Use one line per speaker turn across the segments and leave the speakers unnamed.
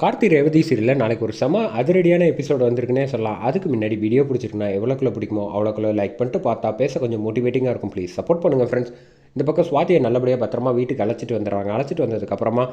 கார்த்தி ரேவதி சீரியலில் நாளைக்கு ஒரு செம அதிரடியான எபிசோடு வந்திருக்குன்னே சொல்லலாம். அதுக்கு முன்னாடி வீடியோ பிடிச்சிருக்குன்னா எவ்வளோக்குள்ள பிடிக்குமோ அவ்வளோக்குள்ள லைக் பண்ணிட்டு பார்த்தா பேச கொஞ்சம் மோட்டிவேட்டிங்காக இருக்கும். ப்ளீஸ் சப்போர்ட் பண்ணுங்கள் ஃப்ரெண்ட்ஸ் இந்த பக்கம் சுவாதியை நல்லபடியாக பத்திரமா வீட்டுக்கு அழைச்சிட்டு வந்துடுறாங்க. அழைச்சிட்டு வந்ததுக்கப்புறமா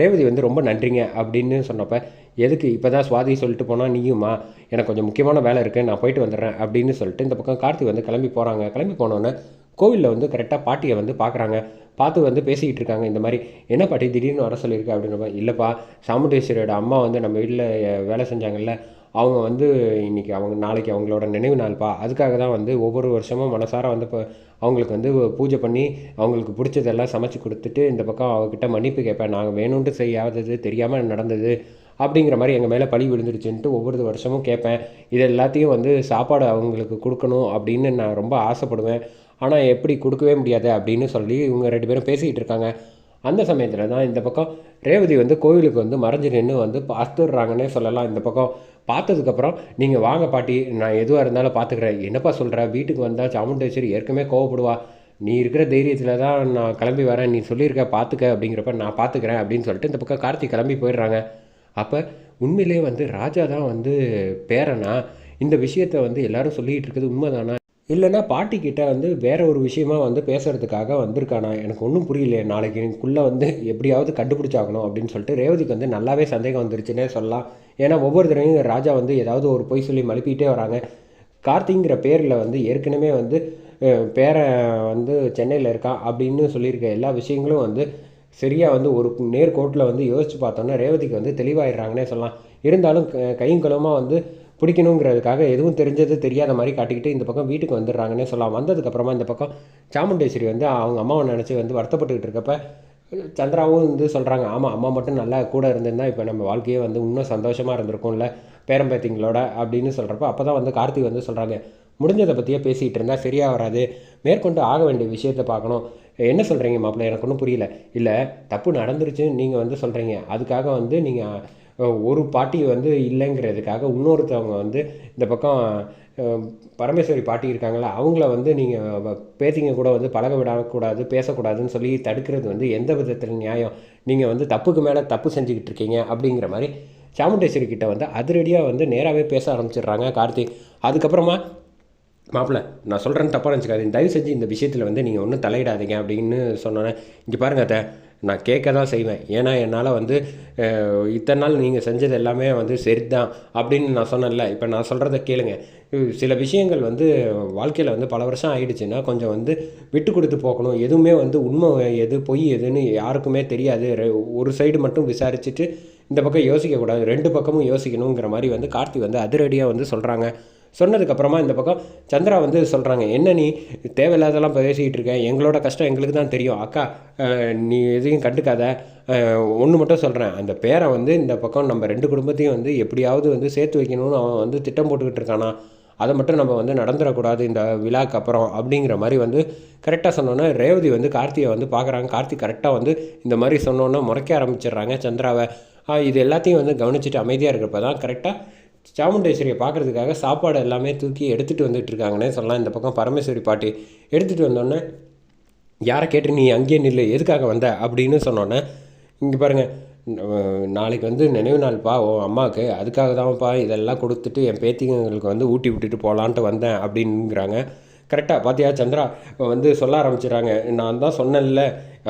ரேவதி வந்து ரொம்ப நன்றிங்க அப்படின்னு சொன்னப்போ எதுக்கு? இப்போ தான் சுவாதி சொல்லிட்டு போனால் நீயுமா? எனக்கு கொஞ்சம் முக்கியமான வேலை இருக்குது நான் போயிட்டு வந்துடுறேன். அப்படின்னு சொல்லிட்டு இந்த பக்கம் கார்த்தி வந்து கிளம்பி போகிறாங்க கிளம்பி போனோன்னே கோவிலில் வந்து கரெக்டாக பாட்டியை வந்து பார்க்குறாங்க பார்த்து வந்து பேசிக்கிட்டு இருக்காங்க. இந்த மாதிரி என்ன பாட்டி திடீர்னு வர சொல்லியிருக்க? அப்படின்றப்ப இல்லைப்பா சாமுண்டேஸ்வரியோட அம்மா வந்து நம்ம வீட்டில் வேலை செஞ்சாங்கல்ல. அவங்க வந்து இன்றைக்கி அவங்க நாளைக்கு அவங்களோட நினைவு நாள்ப்பா. அதுக்காக தான் வந்து ஒவ்வொரு வருஷமும் மனசார வந்து இப்போ அவங்களுக்கு வந்து பூஜை பண்ணி அவங்களுக்கு பிடிச்சதெல்லாம் சமைச்சு கொடுத்துட்டு இந்த பக்கம் அவகிட்ட மன்னிப்பு கேட்பேன். நாங்கள் வேணும்ன்ட்டு செய்யாதது தெரியாமல் நடந்தது அப்படிங்கிற மாதிரி எங்கள் மேலே பழி விழுந்துருச்சுன்ட்டு ஒவ்வொரு வருஷமும் கேட்பேன். இது எல்லாத்தையும் வந்து சாப்பாடு அவங்களுக்கு கொடுக்கணும் அப்படின்னு நான் ரொம்ப ஆசைப்படுவேன். ஆனால் எப்படி கொடுக்கவே முடியாது அப்படின்னு சொல்லி இவங்க ரெண்டு பேரும் பேசிக்கிட்டு இருக்காங்க. அந்த சமயத்தில் தான் இந்த பக்கம் ரேவதி வந்து கோவிலுக்கு வந்து மறைஞ்சு நின்று வந்து பார்த்துடுறாங்கன்னே சொல்லலாம். இந்த பக்கம் பார்த்ததுக்கப்புறம் நீங்கள் வாங்க பாட்டி நான் எதுவாக இருந்தாலும் பார்த்துக்கிறேன். என்னப்பா சொல்கிற வீட்டுக்கு வந்தால் சாமுண்டேஸ்வரி ஏற்கனவே கோவப்படுவா. நீ இருக்கிற தைரியத்தில் தான் நான் கிளம்பி வரேன். நீ சொல்லியிருக்க பார்த்துக்க அப்படிங்கிறப்ப நான் பார்த்துக்கிறேன் அப்படின்னு சொல்லிட்டு இந்த பக்கம் கார்த்தி கிளம்பி போயிடுறாங்க. அப்போ உண்மையிலே வந்து ராஜா தான் வந்து பேரனா? இந்த விஷயத்த வந்து எல்லாரும் சொல்லிகிட்டு இருக்கிறது உண்மைதானா? இல்லைன்னா பாட்டிக்கிட்ட வந்து வேற ஒரு விஷயமா வந்து பேசுகிறதுக்காக வந்திருக்கானா எனக்கு ஒன்றும் புரியல நாளைக்கு எனக்குள்ளே வந்து எப்படியாவது கண்டுபிடிச்சாகணும் அப்படின்னு சொல்லிட்டு ரேவதிக்கு வந்து நல்லாவே சந்தேகம் வந்துருச்சுன்னே சொல்லலாம். ஏன்னா ஒவ்வொரு தடவையும் ராஜா வந்து ஏதாவது ஒரு பொய் சொல்லி மழுப்பிகிட்டே வராங்க. கார்த்திங்கிற பேரில் வந்து ஏற்கனவே வந்து பேரை வந்து சென்னையில் இருக்கான் அப்படின்னு சொல்லியிருக்க எல்லா விஷயங்களும் வந்து சரியாக வந்து ஒரு நேர்கோட்டில் வந்து யோசித்து பார்த்தோன்னா ரேவதிக்கு வந்து தெளிவாயிடுறாங்கன்னே சொல்லலாம். இருந்தாலும் கையும் கலமாக வந்து பிடிக்கணுங்கிறதுக்காக எதுவும் தெரிஞ்சது தெரியாத மாதிரி காட்டிக்கிட்டு இந்த பக்கம் வீட்டுக்கு வந்துடுறாங்கன்னே சொல்லலாம். வந்ததுக்கப்புறமா இந்த பக்கம் சாமுண்டேஸ்வரி வந்து அவங்க அம்மாவை நினச்சி வந்து வருத்தப்பட்டுக்கிட்டு இருக்கப்ப சந்திராவும் வந்து சொல்கிறாங்க ஆமாம் அம்மா மட்டும் நல்லா கூட இருந்திருந்தால் இப்போ நம்ம வாழ்க்கையே வந்து இன்னும் சந்தோஷமாக இருந்திருக்கும்ல பேரம்பேத்திங்களோட அப்படின்னு சொல்கிறப்ப அப்போ தான் வந்து கார்த்திக் வந்து சொல்கிறாங்க முடிஞ்சதை பற்றியே பேசிகிட்டு இருந்தால் சரியாக வராது. மேற்கொண்டு ஆக வேண்டிய விஷயத்தை பார்க்கணும். என்ன சொல்கிறீங்க மாப்பிள்ளை? எனக்கு ஒன்றும் புரியல. இல்லை தப்பு நடந்துருச்சுன்னு நீங்கள் வந்து சொல்கிறீங்க அதுக்காக வந்து நீங்கள் ஒரு பாட்டி வந்து இல்லைங்கிறதுக்காக இன்னொருத்தவங்க வந்து இந்த பக்கம் பரமேஸ்வரி பாட்டி இருக்காங்களா அவங்கள வந்து நீங்கள் பேத்திங்க கூட வந்து பழக விடக்கூடாது பேசக்கூடாதுன்னு சொல்லி தடுக்கிறது வந்து எந்த விதத்தில் நியாயம். நீங்கள் வந்து தப்புக்கு மேலே தப்பு செஞ்சுக்கிட்டு இருக்கீங்க அப்படிங்கிற மாதிரி சாமுண்டேஸ்வரி கிட்ட வந்து அதிரடியாக வந்து நேராகவே பேச ஆரம்பிச்சிடுறாங்க கார்த்திக் அதுக்கப்புறமா மாப்பிள்ள நான் சொல்கிறேன்னு தப்பாக நினச்சிக்காதீங்க. தயவு செஞ்சு இந்த விஷயத்தில் வந்து நீங்கள் ஒன்றும் தலையிடாதீங்க அப்படின்னு சொன்னோன்னே இங்கே பாருங்கள் அத்தை நான் கேட்க தான் செய்வேன். ஏன்னா என்னால் வந்து இத்தனை நாள் நீங்கள் செஞ்சது எல்லாமே வந்து சரிதான் அப்படின்னு நான் சொன்னேன்ல. இப்போ நான் சொல்கிறத கேளுங்க. சில விஷயங்கள் வந்து வாழ்க்கையில் வந்து பல வருஷம் ஆயிடுச்சுன்னா கொஞ்சம் வந்து விட்டு கொடுத்து போகணும். எதுவுமே வந்து உண்மை எது பொய் எதுன்னு யாருக்குமே தெரியாது. ஒரு சைடு மட்டும் விசாரிச்சுட்டு இந்த பக்கம் யோசிக்கக்கூடாது ரெண்டு பக்கமும் யோசிக்கணுங்கிற மாதிரி வந்து கார்த்தி வந்து அதிரடியாக வந்து சொல்கிறாங்க சொன்னதுக்கப்புறமா இந்த பக்கம் சந்திரா வந்து சொல்கிறாங்க என்ன நீ தேவையில்லாதெல்லாம் பேசிக்கிட்டு இருக்கேன் எங்களோட கஷ்டம் எங்களுக்கு தான் தெரியும். அக்கா நீ எதையும் கண்டுக்காத. ஒன்று மட்டும் சொல்கிறேன் அந்த பேரை வந்து இந்த பக்கம் நம்ம ரெண்டு குடும்பத்தையும் வந்து எப்படியாவது வந்து சேர்த்து வைக்கணும்னு அவன் வந்து திட்டம் போட்டுக்கிட்டு இருக்கானா? அதை மட்டும் நம்ம வந்து நடந்துடக்கூடாது இந்த விழாக்கு அப்புறம் அப்படிங்கிற மாதிரி வந்து கரெக்டாக சொன்னோன்னே ரேவதி வந்து கார்த்தியை வந்து பார்க்குறாங்க. கார்த்தி கரெக்டாக வந்து இந்த மாதிரி சொன்னோன்னே முறைக்க ஆரம்பிச்சிடுறாங்க சந்திராவை. இது எல்லாத்தையும் வந்து கவனிச்சுட்டு அமைதியாக இருக்கிறப்ப தான் கரெக்டாக சாமுண்டேஸ்வரியை பார்க்குறதுக்காக சாப்பாடு எல்லாமே தூக்கி எடுத்துகிட்டு வந்துட்டு இருக்காங்கன்னே சொல்லலாம். இந்த பக்கம் பரமேஸ்வரி பாட்டி எடுத்துகிட்டு வந்தோடனே யாரை கேட்டு நீ அங்கேயே நில்லு எதுக்காக வந்த? அப்படின்னு சொன்னோன்னே இங்கே பாருங்கள் நாளைக்கு வந்து நினைவு நாள்ப்பா ஓ அம்மாவுக்கு. அதுக்காக தான்ப்பா இதெல்லாம் கொடுத்துட்டு என் பேத்திங்களுக்கு வந்து ஊட்டி விட்டுட்டு போகலான்ட்டு வந்தேன் அப்படிங்கிறாங்க கரெக்டாக பார்த்தியா சந்திரா? வந்து சொல்ல ஆரம்பிச்சிடுறாங்க. நான் தான் சொன்னேன்ல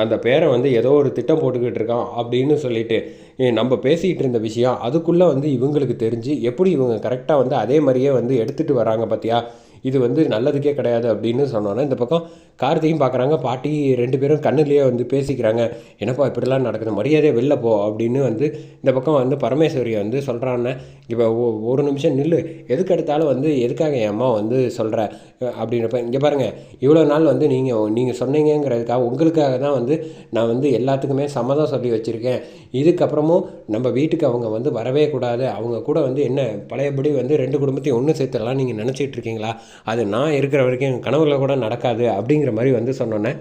அந்த பேரை வந்து ஏதோ ஒரு திட்டம் போட்டுக்கிட்டு இருக்கான் அப்படின்னு சொல்லிட்டு நம்ம பேசிகிட்டு இருந்த விஷயம் அதுக்குள்ளே வந்து இவங்களுக்கு தெரிஞ்சு எப்படி இவங்க கரெக்டாக வந்து அதே மாதிரியே வந்து எடுத்துகிட்டு வராங்க பார்த்தியா இது வந்து நல்லதுக்கே கிடையாது அப்படின்னு சொன்னோன்னே இந்த பக்கம் கார்த்தியும் பார்க்குறாங்க பாட்டி ரெண்டு பேரும் கண்ணுலேயே வந்து பேசிக்கிறாங்க. என்னப்பா இப்படிலாம் நடக்குது? மரியாதையை வெளில போ அப்படின்னு வந்து இந்த பக்கம் வந்து பரமேஸ்வரியை வந்து சொல்கிறான்னு இப்போ ஒரு நிமிஷம் நில்லு. எதுக்கு எடுத்தாலும் வந்து எதுக்காக என் அம்மா வந்து சொல்கிற அப்படின்றப்ப இங்கே பாருங்கள் இவ்வளோ நாள் வந்து நீங்கள் நீங்கள் சொன்னீங்கிறதுக்காக உங்களுக்காக தான் வந்து நான் வந்து எல்லாத்துக்குமே சம்மதம் சொல்லி வச்சுருக்கேன். இதுக்கப்புறமும் நம்ம வீட்டுக்கு அவங்க வந்து வரவே கூடாது. அவங்க கூட வந்து என்ன பழையபடி வந்து ரெண்டு குடும்பத்தையும் ஒன்று சேர்த்துடலாம் நீங்கள் நினச்சிட்டு இருக்கீங்களா? அது நான் இருக்கிற வரைக்கும் கனவுல கூட நடக்காது அப்படிங்கிற மாதிரி வந்து சொன்னோன்னே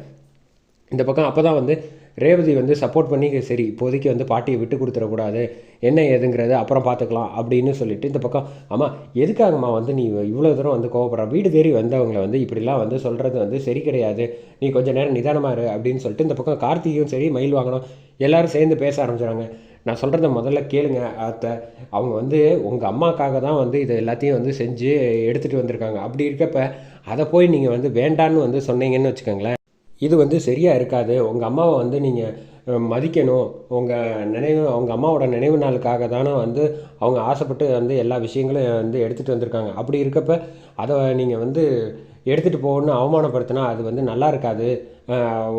இந்த பக்கம் அப்போ தான் வந்து ரேவதி வந்து சப்போர்ட் பண்ணி சரி இப்போதைக்கு வந்து பாட்டியை விட்டு கொடுத்துடக்கூடாது என்ன ஏதுங்கிறது அப்புறம் பார்த்துக்கலாம் அப்படின்னு சொல்லிட்டு இந்த பக்கம் ஆமாம் எதுக்காகம்மா வந்து நீ இவ்வளோ தூரம் வந்து கோவப்படுற? வீடு தேடி வந்தவங்களை வந்து இப்படிலாம் வந்து சொல்கிறது வந்து சரி கிடையாது. நீ கொஞ்சம் நேரம் நிதானமாக இரு அப்படின்னு சொல்லிட்டு இந்த பக்கம் கார்த்திகையும் சரி மயில் வாங்கணும் எல்லோரும் சேர்ந்து பேச ஆரம்பிச்சுறாங்க நான் சொல்கிறத முதல்ல கேளுங்க அத்தை அவங்க வந்து உங்கள் அம்மாக்காக தான் வந்து இதை எல்லாத்தையும் வந்து செஞ்சு எடுத்துகிட்டு வந்திருக்காங்க. அப்படி இருக்கப்ப அதை போய் நீங்கள் வந்து வேண்டான்னு வந்து சொன்னீங்கன்னு வச்சுக்கோங்களேன். இது வந்து சரியாக இருக்காது. உங்கள் அம்மாவை வந்து நீங்கள் மதிக்கணும். உங்கள் நினைவு அவங்க அம்மாவோட நினைவு நாளுக்காக தானே வந்து அவங்க ஆசைப்பட்டு வந்து எல்லா விஷயங்களும் வந்து எடுத்துகிட்டு வந்திருக்காங்க. அப்படி இருக்கப்ப அதை நீங்கள் வந்து எடுத்துகிட்டு போகணும்னு அவமானப்படுத்தினா அது வந்து நல்லா இருக்காது.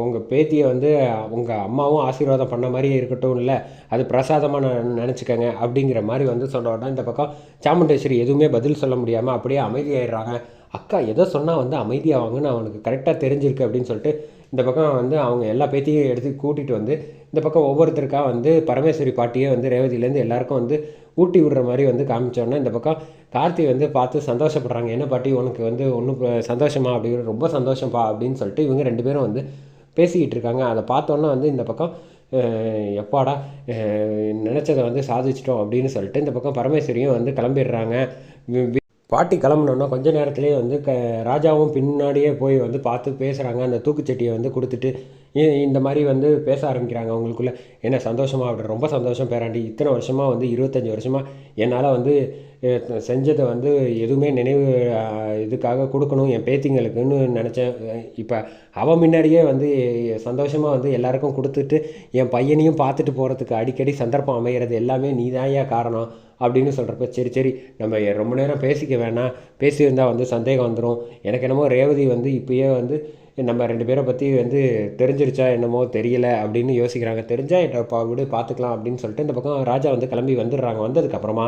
உங்கள் பேத்தியை வந்து உங்கள் அம்மாவும் ஆசீர்வாதம் பண்ண மாதிரியே இருக்கட்டும் இல்லை அது பிரசாதமாக நான் நினச்சிக்கங்க அப்படிங்கிற மாதிரி வந்து சொன்ன உடனே இந்த பக்கம் சாமுண்டேஸ்வரி எதுவுமே பதில் சொல்ல முடியாமல் அப்படியே அமைதியாயிடுறாங்க. அக்கா எதை சொன்னால் வந்து அமைதியாவாங்கன்னு அவனுக்கு கரெக்டாக தெரிஞ்சிருக்கு அப்படின்னு சொல்லிட்டு இந்த பக்கம் வந்து அவங்க எல்லா பேத்தியும் எடுத்து கூட்டிகிட்டு வந்து இந்த பக்கம் ஒவ்வொருத்தருக்காக வந்து பரமேஸ்வரி பாட்டியே வந்து ரேவதியிலேருந்து எல்லாருக்கும் வந்து ஊட்டி விடுற மாதிரி வந்து காமிச்சோன்னே இந்த பக்கம் கார்த்தி வந்து பார்த்து சந்தோஷப்படுறாங்க. என்ன பாட்டி உனக்கு வந்து ஒன்றும் சந்தோஷமா? அப்படின்னு ரொம்ப சந்தோஷம்ப்பா அப்படின்னு சொல்லிட்டு இவங்க ரெண்டு பேரும் வந்து பேசிக்கிட்டு இருக்காங்க. அதை பார்த்தோன்னே வந்து இந்த பக்கம் எப்பாடா நினச்சதை வந்து சாதிச்சிட்டோம் அப்படின்னு சொல்லிட்டு இந்த பக்கம் பரமேஸ்வரியும் வந்து கிளம்பிடுறாங்க. பாட்டி கிளம்புனோன்னா கொஞ்ச நேரத்துலேயே வந்து க ராஜாவும் பின்னாடியே போய் வந்து பார்த்து பேசுகிறாங்க அந்த தூக்குச்சட்டியை வந்து கொடுத்துட்டு இந்த மாதிரி வந்து பேச ஆரம்பிக்கிறாங்க அவங்களுக்குள்ளே. என்ன சந்தோஷமாக அப்படி ரொம்ப சந்தோஷம் பேராண்டி. இத்தனை வருஷமாக வந்து இருபத்தஞ்சி வருஷமாக என்னால் வந்து செஞ்சதை வந்து எதுவுமே நினைவு இதுக்காக கொடுக்கணும் என் பேத்திங்களுக்குன்னு நினச்சேன். இப்போ அவன் முன்னாடியே வந்து சந்தோஷமாக வந்து எல்லாருக்கும் கொடுத்துட்டு என் பையனையும் பார்த்துட்டு போகிறதுக்கு அடிக்கடி சந்தர்ப்பம் அமைகிறது எல்லாமே நீ தான் காரணம் அப்படின்னு சொல்கிறப்ப சரி சரி நம்ம ரொம்ப நேரம் பேசிக்க வேணாம். பேசியிருந்தால் வந்து சந்தேகம் வந்துடும் எனக்கு என்னமோ ரேவதி வந்து இப்போயே வந்து நம்ம ரெண்டு பேரை பற்றி வந்து தெரிஞ்சிருச்சா என்னமோ தெரியல அப்படின்னு யோசிக்கிறாங்க. தெரிஞ்சால் என்னப்பா விடு பார்த்துக்கலாம் அப்படின்னு சொல்லிட்டு இந்த பக்கம் ராஜா வந்து கிளம்பி வந்துடுறாங்க. வந்ததுக்கப்புறமா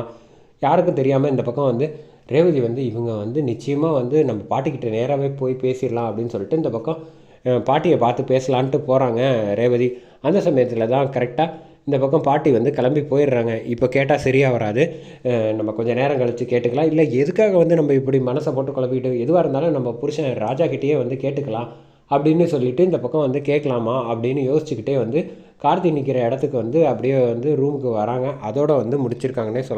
யாருக்கும் தெரியாமல் இந்த பக்கம் வந்து ரேவதி வந்து இவங்க வந்து நிச்சயமாக வந்து நம்ம பாட்டிக்கிட்ட நேராகவே போய் பேசிடலாம் அப்படின்னு சொல்லிட்டு இந்த பக்கம் பாட்டியை பார்த்து பேசலான்ட்டு போகிறாங்க ரேவதி. அந்த சமயத்தில் தான் கரெக்டாக இந்த பக்கம் பாட்டி வந்து கிளம்பி போயிடுறாங்க. இப்போ கேட்டால் சரியாக வராது. நம்ம கொஞ்சம் நேரம் கழித்து கேட்டுக்கலாம். இல்லை எதுக்காக வந்து நம்ம இப்படி மனசை போட்டு குழப்பிக்கிட்டு எதுவாக இருந்தாலும் நம்ம புருஷன் ராஜா கிட்டேயே வந்து கேட்டுக்கலாம் அப்படின்னு சொல்லிட்டு இந்த பக்கம் வந்து கேட்கலாமா அப்படின்னு யோசிச்சுக்கிட்டே வந்து கார்த்தி நிற்கிற இடத்துக்கு வந்து அப்படியே வந்து ரூமுக்கு வராங்க. அதோடு வந்து முடிச்சிருக்காங்கன்னே சொல்லலாம்.